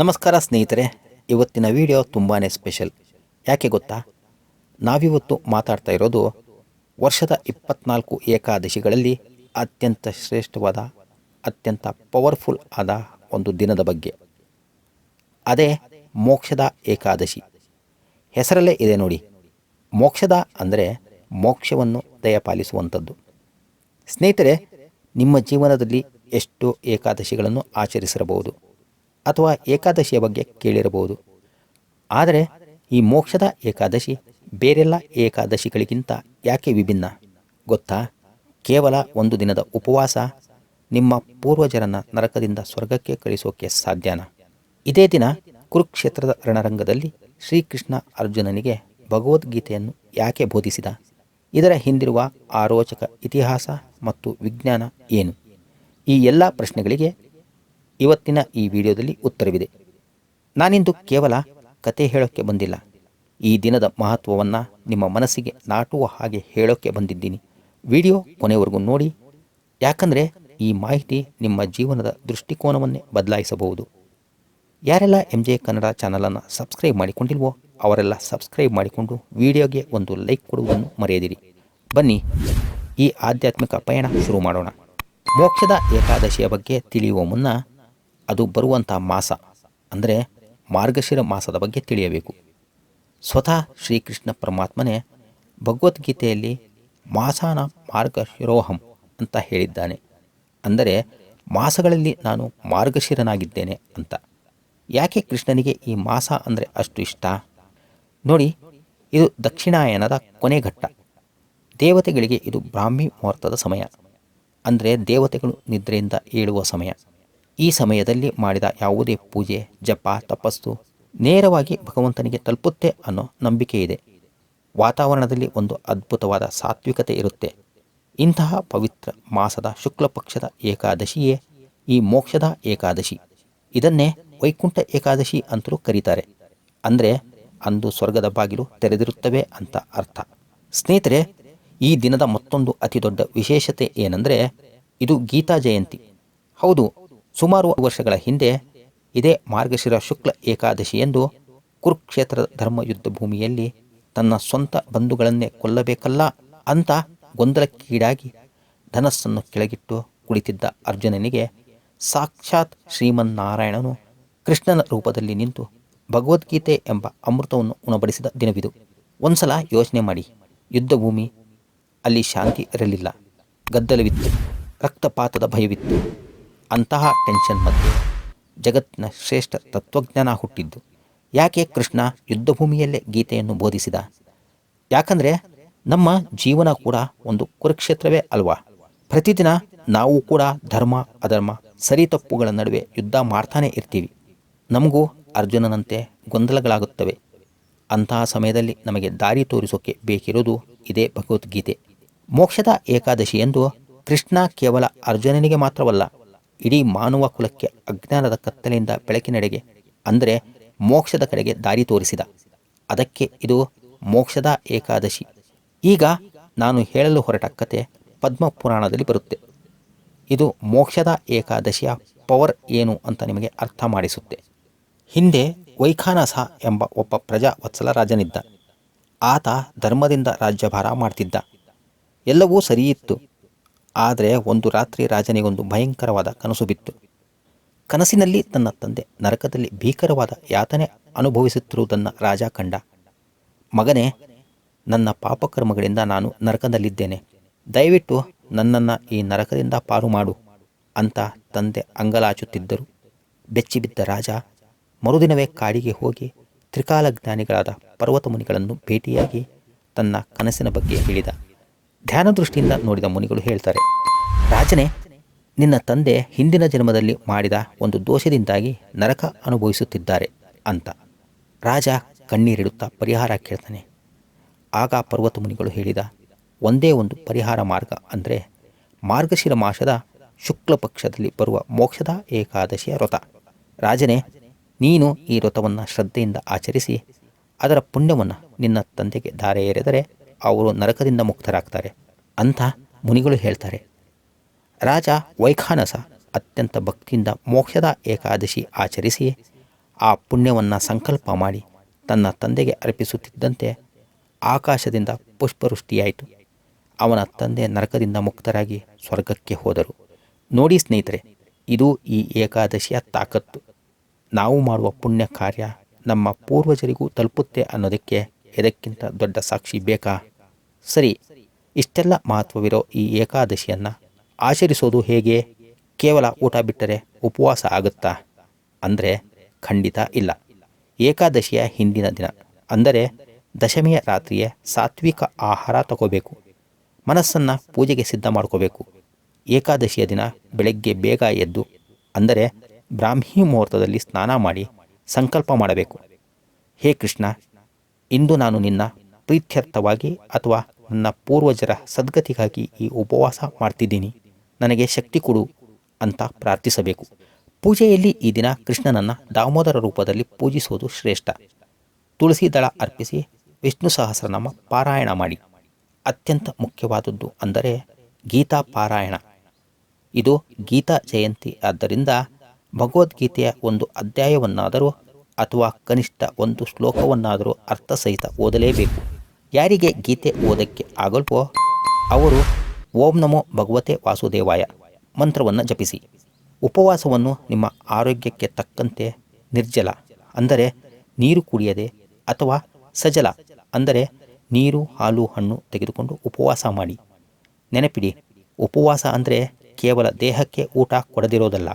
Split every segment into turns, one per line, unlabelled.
ನಮಸ್ಕಾರ ಸ್ನೇಹಿತರೆ, ಇವತ್ತಿನ ವಿಡಿಯೋ ತುಂಬಾ ಸ್ಪೆಷಲ್ ಯಾಕೆ ಗೊತ್ತಾ? ನಾವಿವತ್ತು ಮಾತಾಡ್ತಾ ಇರೋದು ವರ್ಷದ ಇಪ್ಪತ್ನಾಲ್ಕು ಏಕಾದಶಿಗಳಲ್ಲಿ ಅತ್ಯಂತ ಶ್ರೇಷ್ಠವಾದ, ಅತ್ಯಂತ ಪವರ್ಫುಲ್ ಆದ ಒಂದು ದಿನದ ಬಗ್ಗೆ. ಅದೇ ಮೋಕ್ಷದ ಏಕಾದಶಿ. ಹೆಸರಲ್ಲೇ ಇದೆ ನೋಡಿ. ಮೋಕ್ಷದ ಅಂದರೆ ಮೋಕ್ಷವನ್ನು ದಯಪಾಲಿಸುವಂಥದ್ದು. ಸ್ನೇಹಿತರೆ, ನಿಮ್ಮ ಜೀವನದಲ್ಲಿ ಎಷ್ಟು ಏಕಾದಶಿಗಳನ್ನು ಆಚರಿಸಿರಬಹುದು. ಅಥವಾ ಏಕಾದಶಿಯ ಬಗ್ಗೆ ಕೇಳಿರಬಹುದು. ಆದರೆ ಈ ಮೋಕ್ಷದ ಏಕಾದಶಿ ಬೇರೆಲ್ಲ ಏಕಾದಶಿಗಳಿಗಿಂತ ಯಾಕೆ ವಿಭಿನ್ನ? ಗೊತ್ತಾ? ಕೇವಲ ಒಂದು ದಿನದ ಉಪವಾಸ ನಿಮ್ಮ ಪೂರ್ವಜರನ್ನ ನರಕದಿಂದ ಸ್ವರ್ಗಕ್ಕೆ ಕಳಿಸೋಕೆ ಸಾಧ್ಯನಾ? ಇದೇ ದಿನ ಕುರುಕ್ಷೇತ್ರದ ರಣರಂಗದಲ್ಲಿ ಶ್ರೀಕೃಷ್ಣ ಅರ್ಜುನನಿಗೆ ಭಗವದ್ಗೀತೆಯನ್ನು ಯಾಕೆ ಬೋಧಿಸಿದ? ಇದರ ಹಿಂದಿರುವ ಆರೋಚಕ ಇತಿಹಾಸ ಮತ್ತು ವಿಜ್ಞಾನ ಏನು? ಈ ಎಲ್ಲ ಪ್ರಶ್ನೆಗಳಿಗೆ ಇವತ್ತಿನ ಈ ವಿಡಿಯೋದಲ್ಲಿ ಉತ್ತರವಿದೆ. ನಾನಿಂದು ಕೇವಲ ಕತೆ ಹೇಳೋಕ್ಕೆ ಬಂದಿಲ್ಲ. ಈ ದಿನದ ಮಹತ್ವವನ್ನು ನಿಮ್ಮ ಮನಸ್ಸಿಗೆ ನಾಟುವ ಹಾಗೆ ಹೇಳೋಕ್ಕೆ ಬಂದಿದ್ದೀನಿ. ವಿಡಿಯೋ ಕೊನೆವರೆಗೂ ನೋಡಿ. ಯಾಕಂದರೆ ಈ ಮಾಹಿತಿ ನಿಮ್ಮ ಜೀವನದ ದೃಷ್ಟಿಕೋನವನ್ನೇ ಬದಲಾಯಿಸಬಹುದು. ಯಾರೆಲ್ಲ ಎಂ ಜೆ ಕನ್ನಡ ಚಾನಲನ್ನು ಸಬ್ಸ್ಕ್ರೈಬ್ ಮಾಡಿಕೊಂಡಿಲ್ವೋ ಅವರೆಲ್ಲ ಸಬ್ಸ್ಕ್ರೈಬ್ ಮಾಡಿಕೊಂಡು ವಿಡಿಯೋಗೆ ಒಂದು ಲೈಕ್ ಕೊಡುವುದನ್ನು ಮರೆಯದಿರಿ. ಬನ್ನಿ, ಈ ಆಧ್ಯಾತ್ಮಿಕ ಪಯಣ ಶುರು ಮಾಡೋಣ. ಮೋಕ್ಷದ ಏಕಾದಶಿಯ ಬಗ್ಗೆ ತಿಳಿಯುವ ಮುನ್ನ ಅದು ಬರುವಂಥ ಮಾಸ, ಅಂದರೆ ಮಾರ್ಗಶಿರ ಮಾಸದ ಬಗ್ಗೆ ತಿಳಿಯಬೇಕು. ಸ್ವತಃ ಶ್ರೀಕೃಷ್ಣ ಪರಮಾತ್ಮನೇ ಭಗವದ್ಗೀತೆಯಲ್ಲಿ ಮಾಸಾನ ಮಾರ್ಗಶಿರೋಹಂ ಅಂತ ಹೇಳಿದ್ದಾನೆ. ಅಂದರೆ ಮಾಸಗಳಲ್ಲಿ ನಾನು ಮಾರ್ಗಶಿರನಾಗಿದ್ದೇನೆ ಅಂತ. ಯಾಕೆ ಕೃಷ್ಣನಿಗೆ ಈ ಮಾಸ ಅಂದರೆ ಅಷ್ಟು ಇಷ್ಟ? ನೋಡಿ, ಇದು ದಕ್ಷಿಣಾಯನದ ಕೊನೆಘಟ್ಟ ದೇವತೆಗಳಿಗೆ ಇದು ಬ್ರಾಹ್ಮಿ ಮುಹೂರ್ತದ ಸಮಯ. ಅಂದರೆ ದೇವತೆಗಳು ನಿದ್ರೆಯಿಂದ ಏಳುವ ಸಮಯ. ಈ ಸಮಯದಲ್ಲಿ ಮಾಡಿದ ಯಾವುದೇ ಪೂಜೆ, ಜಪ, ತಪಸ್ಸು ನೇರವಾಗಿ ಭಗವಂತನಿಗೆ ತಲುಪುತ್ತೆ ಅನ್ನೋ ನಂಬಿಕೆ ಇದೆ. ವಾತಾವರಣದಲ್ಲಿ ಒಂದು ಅದ್ಭುತವಾದ ಸಾತ್ವಿಕತೆ ಇರುತ್ತೆ. ಇಂತಹ ಪವಿತ್ರ ಮಾಸದ ಶುಕ್ಲ ಪಕ್ಷದ ಏಕಾದಶಿಯೇ ಈ ಮೋಕ್ಷದ ಏಕಾದಶಿ. ಇದನ್ನೇ ವೈಕುಂಠ ಏಕಾದಶಿ ಅಂತಲೂ ಕರೀತಾರೆ. ಅಂದರೆ ಅಂದು ಸ್ವರ್ಗದ ಬಾಗಿಲು ತೆರೆದಿರುತ್ತವೆ ಅಂತ ಅರ್ಥ. ಸ್ನೇಹಿತರೆ, ಈ ದಿನದ ಮತ್ತೊಂದು ಅತಿ ದೊಡ್ಡ ವಿಶೇಷತೆ ಏನೆಂದರೆ ಇದು ಗೀತಾ ಜಯಂತಿ. ಹೌದು ಸುಮಾರು ವರ್ಷಗಳ ಹಿಂದೆ ಇದೇ ಮಾರ್ಗಶಿರ ಶುಕ್ಲ ಏಕಾದಶಿ ಎಂದು ಕುರುಕ್ಷೇತ್ರದ ಧರ್ಮ ಯುದ್ಧ ಭೂಮಿಯಲ್ಲಿ ತನ್ನ ಸ್ವಂತ ಬಂಧುಗಳನ್ನೇ ಕೊಲ್ಲಬೇಕಲ್ಲ ಅಂತ ಗೊಂದಲಕ್ಕೀಡಾಗಿ ಧನಸ್ಸನ್ನು ಕೆಳಗಿಟ್ಟು ಕುಳಿತಿದ್ದ ಅರ್ಜುನನಿಗೆ ಸಾಕ್ಷಾತ್ ಶ್ರೀಮನ್ನಾರಾಯಣನು ಕೃಷ್ಣನ ರೂಪದಲ್ಲಿ ನಿಂತು ಭಗವದ್ಗೀತೆ ಎಂಬ ಅಮೃತವನ್ನು ಉಣಬಡಿಸಿದ ದಿನವಿದು. ಒಂದ್ಸಲ ಯೋಚನೆ ಮಾಡಿ, ಯುದ್ಧಭೂಮಿ, ಅಲ್ಲಿ ಶಾಂತಿ ಇರಲಿಲ್ಲ. ಗದ್ದಲವಿತ್ತು. ರಕ್ತಪಾತದ ಭಯವಿತ್ತು. ಅಂತಹ ಟೆನ್ಷನ್ ಮಧ್ಯೆ ಜಗತ್ತಿನ ಶ್ರೇಷ್ಠ ತತ್ವಜ್ಞಾನ ಹುಟ್ಟಿದ್ದು. ಯಾಕೆ ಕೃಷ್ಣ ಯುದ್ಧಭೂಮಿಯಲ್ಲೇ ಗೀತೆಯನ್ನು ಬೋಧಿಸಿದ? ಯಾಕಂದರೆ ನಮ್ಮ ಜೀವನ ಕೂಡ ಒಂದು ಕುರುಕ್ಷೇತ್ರವೇ ಅಲ್ವಾ? ಪ್ರತಿದಿನ ನಾವು ಕೂಡ ಧರ್ಮ, ಅಧರ್ಮ, ಸರಿ ತಪ್ಪುಗಳ ನಡುವೆ ಯುದ್ಧ ಮಾಡ್ತಾನೆ ಇರ್ತೀವಿ. ನಮಗೂ ಅರ್ಜುನನಂತೆ ಗೊಂದಲಗಳಾಗುತ್ತವೆ. ಅಂತಹ ಸಮಯದಲ್ಲಿ ನಮಗೆ ದಾರಿ ತೋರಿಸೋಕೆ ಬೇಕಿರೋದು ಇದೇ ಭಗವದ್ಗೀತೆ. ಮೋಕ್ಷದ ಏಕಾದಶಿ ಎಂದು ಕೃಷ್ಣ ಕೇವಲ ಅರ್ಜುನನಿಗೆ ಮಾತ್ರವಲ್ಲ ಇಡೀ ಮಾನವ ಕುಲಕ್ಕೆ ಅಜ್ಞಾನದ ಕತ್ತಲೆಯಿಂದ ಬೆಳಕಿನೆಡೆಗೆ, ಅಂದರೆ ಮೋಕ್ಷದ ಕಡೆಗೆ ದಾರಿ ತೋರಿಸಿದ. ಅದಕ್ಕೆ ಇದು ಮೋಕ್ಷದ ಏಕಾದಶಿ. ಈಗ ನಾನು ಹೇಳಲು ಹೊರಟ ಕತೆ ಪದ್ಮ ಪುರಾಣದಲ್ಲಿ ಬರುತ್ತೆ. ಇದು ಮೋಕ್ಷದ ಏಕಾದಶಿಯ ಪವರ್ ಏನು ಅಂತ ನಿಮಗೆ ಅರ್ಥ ಮಾಡಿಸುತ್ತೆ. ಹಿಂದೆ ವೈಖಾನಸ ಎಂಬ ಒಬ್ಬ ಪ್ರಜಾ ವತ್ಸಲ ರಾಜನಿದ್ದ. ಆತ ಧರ್ಮದಿಂದ ರಾಜ್ಯಭಾರ ಮಾಡ್ತಿದ್ದ. ಎಲ್ಲವೂ ಸರಿಯಿತ್ತು. ಆದರೆ ಒಂದು ರಾತ್ರಿ ರಾಜನಿಗೊಂದು ಭಯಂಕರವಾದ ಕನಸು ಬಿತ್ತು. ಕನಸಿನಲ್ಲಿ ತನ್ನ ತಂದೆ ನರಕದಲ್ಲಿ ಭೀಕರವಾದ ಯಾತನೆ ಅನುಭವಿಸುತ್ತಿರುವುದನ್ನು ರಾಜ ಕಂಡ. ಮಗನೇ, ನನ್ನ ಪಾಪಕರ್ಮಗಳಿಂದ ನಾನು ನರಕದಲ್ಲಿದ್ದೇನೆ. ದಯವಿಟ್ಟು ನನ್ನನ್ನು ಈ ನರಕದಿಂದ ಪಾರು ಮಾಡು ಅಂತ ತಂದೆ ಅಂಗಲಾಚುತ್ತಿದ್ದರು. ಬೆಚ್ಚಿಬಿದ್ದ ರಾಜ ಮರುದಿನವೇ ಕಾಡಿಗೆ ಹೋಗಿ ತ್ರಿಕಾಲಜ್ಞಾನಿಗಳಾದ ಪರ್ವತ ಮುನಿಗಳನ್ನು ಭೇಟಿಯಾಗಿ ತನ್ನ ಕನಸಿನ ಬಗ್ಗೆ ಹೇಳಿದ. ಧ್ಯಾನ ದೃಷ್ಟಿಯಿಂದ ನೋಡಿದ ಮುನಿಗಳು ಹೇಳ್ತಾರೆ, ರಾಜನೇ, ನಿನ್ನ ತಂದೆ ಹಿಂದಿನ ಜನ್ಮದಲ್ಲಿ ಮಾಡಿದ ಒಂದು ದೋಷದಿಂದಾಗಿ ನರಕ ಅನುಭವಿಸುತ್ತಿದ್ದಾರೆ ಅಂತ. ರಾಜ ಕಣ್ಣೀರಿಡುತ್ತಾ ಪರಿಹಾರ ಕೇಳ್ತಾನೆ. ಆಗ ಪರ್ವತ ಮುನಿಗಳು ಹೇಳಿದ, ಒಂದೇ ಒಂದು ಪರಿಹಾರ ಮಾರ್ಗ ಅಂದರೆ ಮಾರ್ಗಶಿರ ಮಾಸದ ಶುಕ್ಲ ಪಕ್ಷದಲ್ಲಿ ಬರುವ ಮೋಕ್ಷದ ಏಕಾದಶಿಯ ವ್ರತ. ರಾಜನೇ, ನೀನು ಈ ವ್ರತವನ್ನು ಶ್ರದ್ಧೆಯಿಂದ ಆಚರಿಸಿ, ಅದರ ಪುಣ್ಯವನ್ನು ನಿನ್ನ ತಂದೆಗೆ ಧಾರೆ ಎರೆದರೆ ಅವರು ನರಕದಿಂದ ಮುಕ್ತರಾಗ್ತಾರೆ. ಅಂತ ಮುನಿಗಳು ಹೇಳ್ತಾರೆ, ರಾಜ ವೈಖಾನಸ ಅತ್ಯಂತ ಭಕ್ತಿಯಿಂದ ಮೋಕ್ಷದ ಏಕಾದಶಿ ಆಚರಿಸಿ ಆ ಪುಣ್ಯವನ್ನು ಸಂಕಲ್ಪ ಮಾಡಿ ತನ್ನ ತಂದೆಗೆ ಅರ್ಪಿಸುತ್ತಿದ್ದಂತೆ ಆಕಾಶದಿಂದ ಪುಷ್ಪವೃಷ್ಟಿಯಾಯಿತು. ಅವನ ತಂದೆ ನರಕದಿಂದ ಮುಕ್ತರಾಗಿ ಸ್ವರ್ಗಕ್ಕೆ ಹೋದರು. ನೋಡಿ ಸ್ನೇಹಿತರೆ, ಇದು ಈ ಏಕಾದಶಿಯ ತಾಕತ್ತು. ನಾವು ಮಾಡುವ ಪುಣ್ಯ ಕಾರ್ಯ ನಮ್ಮ ಪೂರ್ವಜರಿಗೂ ತಲುಪುತ್ತೆ ಅನ್ನೋದಕ್ಕೆ ಇದಕ್ಕಿಂತ ದೊಡ್ಡ ಸಾಕ್ಷಿ ಬೇಕಾ? ಸರಿ, ಇಷ್ಟೆಲ್ಲ ಮಹತ್ವವಿರೋ ಈ ಏಕಾದಶಿಯನ್ನು ಆಚರಿಸೋದು ಹೇಗೆ? ಕೇವಲ ಊಟ ಬಿಟ್ಟರೆ ಉಪವಾಸ ಆಗುತ್ತಾ? ಅಂದರೆ ಖಂಡಿತ ಇಲ್ಲ. ಏಕಾದಶಿಯ ಹಿಂದಿನ ದಿನ, ಅಂದರೆ ದಶಮಿಯ ರಾತ್ರಿಯೇ ಸಾತ್ವಿಕ ಆಹಾರ ತಗೋಬೇಕು. ಮನಸ್ಸನ್ನು ಪೂಜೆಗೆ ಸಿದ್ಧ ಮಾಡ್ಕೋಬೇಕು. ಏಕಾದಶಿಯ ದಿನ ಬೆಳಗ್ಗೆ ಬೇಗ ಎದ್ದು, ಅಂದರೆ ಬ್ರಾಹ್ಮಿ ಮುಹೂರ್ತದಲ್ಲಿ ಸ್ನಾನ ಮಾಡಿ ಸಂಕಲ್ಪ ಮಾಡಬೇಕು. ಹೇ ಕೃಷ್ಣ ಇಂದು ನಾನು ನಿನ್ನ ಪ್ರೀತ್ಯರ್ಥವಾಗಿ ಅಥವಾ ನನ್ನ ಪೂರ್ವಜರ ಸದ್ಗತಿಗಾಗಿ ಈ ಉಪವಾಸ ಮಾಡ್ತಿದ್ದೀನಿ. ನನಗೆ ಶಕ್ತಿ ಕೊಡು ಅಂತ ಪ್ರಾರ್ಥಿಸಬೇಕು. ಪೂಜೆಯಲ್ಲಿ ಈ ದಿನ ಕೃಷ್ಣನನ್ನು ದಾಮೋದರ ರೂಪದಲ್ಲಿ ಪೂಜಿಸುವುದು ಶ್ರೇಷ್ಠ. ತುಳಸಿ ದಳ ಅರ್ಪಿಸಿ ವಿಷ್ಣು ಸಹಸ್ರನಾಮ ಪಾರಾಯಣ ಮಾಡಿ. ಅತ್ಯಂತ ಮುಖ್ಯವಾದದ್ದು ಅಂದರೆ ಗೀತಾ ಪಾರಾಯಣ. ಇದು ಗೀತಾ ಜಯಂತಿ ಆದ್ದರಿಂದ ಭಗವದ್ಗೀತೆಯ ಒಂದು ಅಧ್ಯಾಯವನ್ನಾದರೂ ಅಥವಾ ಕನಿಷ್ಠ ಒಂದು ಶ್ಲೋಕವನ್ನಾದರೂ ಅರ್ಥಸಹಿತ ಓದಲೇಬೇಕು. ಯಾರಿಗೆ ಗೀತೆ ಓದಕ್ಕೆ ಆಗಲ್ಪೋ ಅವರು ಓಂ ನಮೋ ಭಗವತೆ ವಾಸುದೇವಾಯ ಮಂತ್ರವನ್ನು ಜಪಿಸಿ. ಉಪವಾಸವನ್ನು ನಿಮ್ಮ ಆರೋಗ್ಯಕ್ಕೆ ತಕ್ಕಂತೆ ನಿರ್ಜಲ, ಅಂದರೆ ನೀರು ಕುಡಿಯದೆ ಅಥವಾ ಸಜಲ, ಅಂದರೆ ನೀರು, ಹಾಲು, ಹಣ್ಣು ತೆಗೆದುಕೊಂಡು ಉಪವಾಸ ಮಾಡಿ. ನೆನಪಿಡಿ, ಉಪವಾಸ ಅಂದರೆ ಕೇವಲ ದೇಹಕ್ಕೆ ಊಟ ಕೊಡದಿರೋದಲ್ಲ.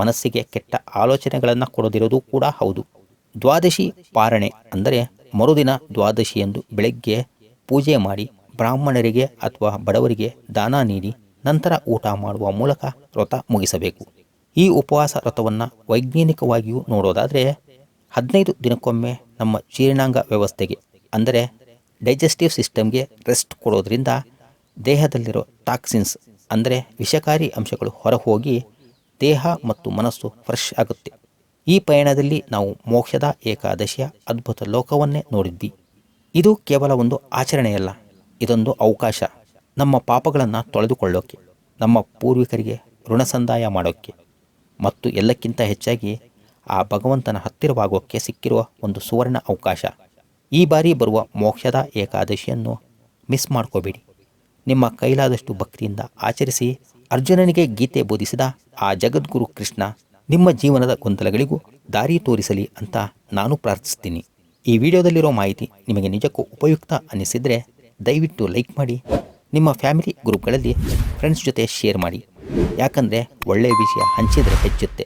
ಮನಸ್ಸಿಗೆ ಕೆಟ್ಟ ಆಲೋಚನೆಗಳನ್ನು ಕೊಡದಿರೋದು ಕೂಡ ಹೌದು. ದ್ವಾದಶಿ ಪಾರಣೆ ಅಂದರೆ ಮರುದಿನ ದ್ವಾದಶಿಯಂದು ಬೆಳಗ್ಗೆ ಪೂಜೆ ಮಾಡಿ ಬ್ರಾಹ್ಮಣರಿಗೆ ಅಥವಾ ಬಡವರಿಗೆ ದಾನ ನೀಡಿ ನಂತರ ಊಟ ಮಾಡುವ ಮೂಲಕ ವ್ರತ ಮುಗಿಸಬೇಕು. ಈ ಉಪವಾಸ ವ್ರತವನ್ನು ವೈಜ್ಞಾನಿಕವಾಗಿಯೂ ನೋಡೋದಾದರೆ ಹದಿನೈದು ದಿನಕ್ಕೊಮ್ಮೆ ನಮ್ಮ ಜೀರ್ಣಾಂಗ ವ್ಯವಸ್ಥೆಗೆ ಅಂದರೆ ಡೈಜೆಸ್ಟಿವ್ ಸಿಸ್ಟಮ್ಗೆ ರೆಸ್ಟ್ ಕೊಡೋದ್ರಿಂದ ದೇಹದಲ್ಲಿರೋ ಟಾಕ್ಸಿನ್ಸ್ ಅಂದರೆ ವಿಷಕಾರಿ ಅಂಶಗಳು ಹೊರಹೋಗಿ ದೇಹ ಮತ್ತು ಮನಸ್ಸು ಫ್ರೆಶ್ ಆಗುತ್ತೆ. ಈ ಪಯಣದಲ್ಲಿ ನಾವು ಮೋಕ್ಷದ ಏಕಾದಶಿಯ ಅದ್ಭುತ ಲೋಕವನ್ನೇ ನೋಡಿದ್ವಿ. ಇದು ಕೇವಲ ಒಂದು ಆಚರಣೆಯಲ್ಲ, ಇದೊಂದು ಅವಕಾಶ. ನಮ್ಮ ಪಾಪಗಳನ್ನು ತೊಳೆದುಕೊಳ್ಳೋಕೆ, ನಮ್ಮ ಪೂರ್ವಿಕರಿಗೆ ಋಣಸಂದಾಯ ಮಾಡೋಕ್ಕೆ ಮತ್ತು ಎಲ್ಲಕ್ಕಿಂತ ಹೆಚ್ಚಾಗಿ ಆ ಭಗವಂತನ ಹತ್ತಿರವಾಗೋಕ್ಕೆ ಸಿಕ್ಕಿರುವ ಒಂದು ಸುವರ್ಣ ಅವಕಾಶ. ಈ ಬಾರಿ ಬರುವ ಮೋಕ್ಷದ ಏಕಾದಶಿಯನ್ನು ಮಿಸ್ ಮಾಡ್ಕೋಬೇಡಿ. ನಿಮ್ಮ ಕೈಲಾದಷ್ಟು ಭಕ್ತಿಯಿಂದ ಆಚರಿಸಿ ಅರ್ಜುನನಿಗೆ ಗೀತೆ ಬೋಧಿಸಿದ ಆ ಜಗದ್ಗುರು ಕೃಷ್ಣ, ನಿಮ್ಮ ಜೀವನದ ಗೊಂದಲಗಳಿಗೂ ದಾರಿ ತೋರಿಸಲಿ ಅಂತ ನಾನು ಪ್ರಾರ್ಥಿಸ್ತೀನಿ. ಈ ವಿಡಿಯೋದಲ್ಲಿರೋ ಮಾಹಿತಿ ನಿಮಗೆ ನಿಜಕ್ಕೂ ಉಪಯುಕ್ತ ಅನ್ನಿಸಿದರೆ ದಯವಿಟ್ಟು ಲೈಕ್ ಮಾಡಿ, ನಿಮ್ಮ ಫ್ಯಾಮಿಲಿ ಗ್ರೂಪ್ಗಳಲ್ಲಿ ಫ್ರೆಂಡ್ಸ್ ಜೊತೆ ಶೇರ್ ಮಾಡಿ. ಯಾಕಂದರೆ ಒಳ್ಳೆಯ ವಿಷಯ ಹಂಚಿದರೆ ಹೆಚ್ಚುತ್ತೆ.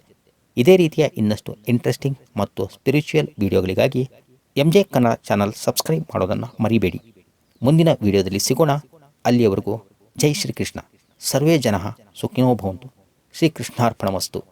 ಇದೇ ರೀತಿಯ ಇನ್ನಷ್ಟು ಇಂಟ್ರೆಸ್ಟಿಂಗ್ ಮತ್ತು ಸ್ಪಿರಿಚುವಲ್ ವಿಡಿಯೋಗಳಿಗಾಗಿ M J Kannada channel subscribe ಮಾಡೋದನ್ನು ಮರಿಬೇಡಿ. ಮುಂದಿನ ವಿಡಿಯೋದಲ್ಲಿ ಸಿಗೋಣ. ಅಲ್ಲಿಯವರೆಗೂ ಜೈ ಶ್ರೀಕೃಷ್ಣ. सर्वे जन सुखिनो भवन्तु। श्रीकृष्णार्पणमस्तु।